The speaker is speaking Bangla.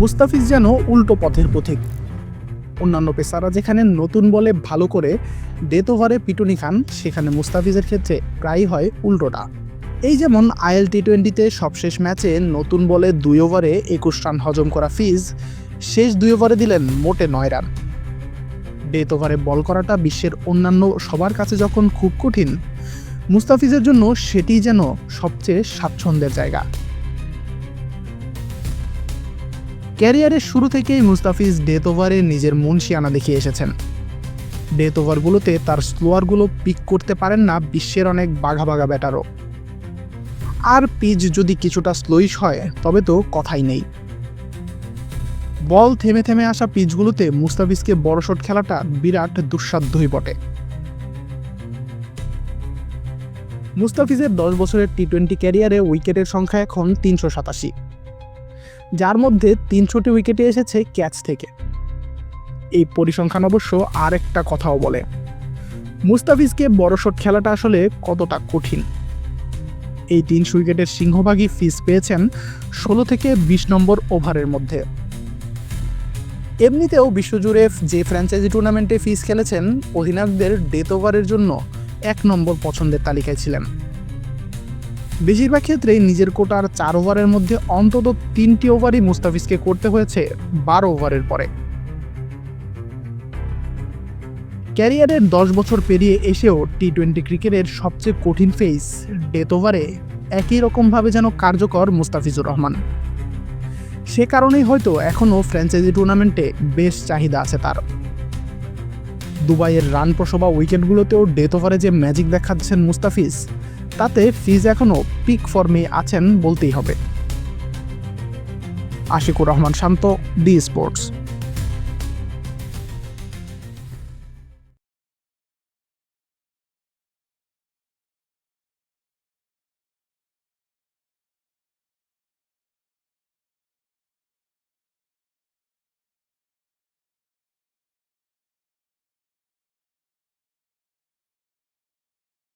মুস্তাফিজ যেন উল্টো পথের পথিক। অন্যান্য পেসাররা যেখানে নতুন বলে ভালো করে ডেথ ওভারে পিটুনি খান, সেখানে মুস্তাফিজের ক্ষেত্রে প্রায়ই হয় উল্টোটা। এই যেমন আইএল টি টোয়েন্টিতে সবশেষ ম্যাচে নতুন বলে দুই ওভারে একুশ রান হজম করা ফিজ, শেষ দুই ওভারে দিলেন মোটে নয় রান। ডেথ ওভারে বল করাটা বিশ্বের অন্যান্য সবার কাছে যখন খুব কঠিন, মুস্তাফিজের জন্য সেটি যেন সবচেয়ে স্বাচ্ছন্দ্যের জায়গা। ক্যারিয়ারের শুরু থেকেই মুস্তাফিজ ডেথ ওভারে নিজের মুনশিয়ানা দেখিয়ে এসেছেন। ডেথ ওভারগুলোতে তার স্লোয়ারগুলো পিক করতে পারেন না বিশ্বের অনেক বাঘা বাঘা ব্যাটারও। আর পিচ যদি কিছুটা স্লোইশ হয়, তবে তো কথাই নেই। বল থেমে থেমে আসা পিচগুলোতে মুস্তাফিজকে বড় শট খেলাটা বিরাট দুঃসাধ্যই বটে। মুস্তাফিজের দশ বছরের টি টোয়েন্টি ক্যারিয়ারে উইকেটের সংখ্যা এখন তিনশো সাতাশি। যার মধ্যে তিনশোটি উইকেটে এসেছে ক্যাচ থেকে। এই পরিসংখ্যান অবশ্য আর একটা কথাও বলে। মুস্তাফিজকে বড় শট খেলাটা আসলে কতটা কঠিন। এই তিনশো উইকেটের সিংহভাগই ফিস পেয়েছেন ষোলো থেকে বিশ নম্বর ওভারের মধ্যে। এমনিতেও বিশ্বজুড়ে যে ফ্র্যাঞ্চাইজি টুর্নামেন্টে ফিস খেলেছেন, অধিনায়কদের ডেথ ওভারের জন্য এক নম্বর পছন্দের তালিকায় ছিলেন। বেশিরভাগ ক্ষেত্রেই নিজের কোটার চার ওভারের মধ্যে অন্তত তিনটি ওভারই মুস্তাফিজকে করতে হয়েছে বারো ওভারের পরে। ক্যারিয়ারের দশ বছর পেরিয়ে এসেও টি টোয়েন্টি ক্রিকেটের সবচেয়ে কঠিন ফেস ডেথ ওভারে একই রকমভাবে যেন কার্যকর মুস্তাফিজুর রহমান। সে কারণেই হয়তো এখনও ফ্র্যাঞ্চাইজি টুর্নামেন্টে বেশ চাহিদা আছে তার। দুবাইয়ের রান প্রসবা উইকেটগুলোতেও ডেথ ওভারে যে ম্যাজিক দেখাচ্ছেন মুস্তাফিজ তাতে ফিজ এখনও পিক ফর্মে আছেন বলতেই হবে। Ashiqur Rahman Shanto D sports.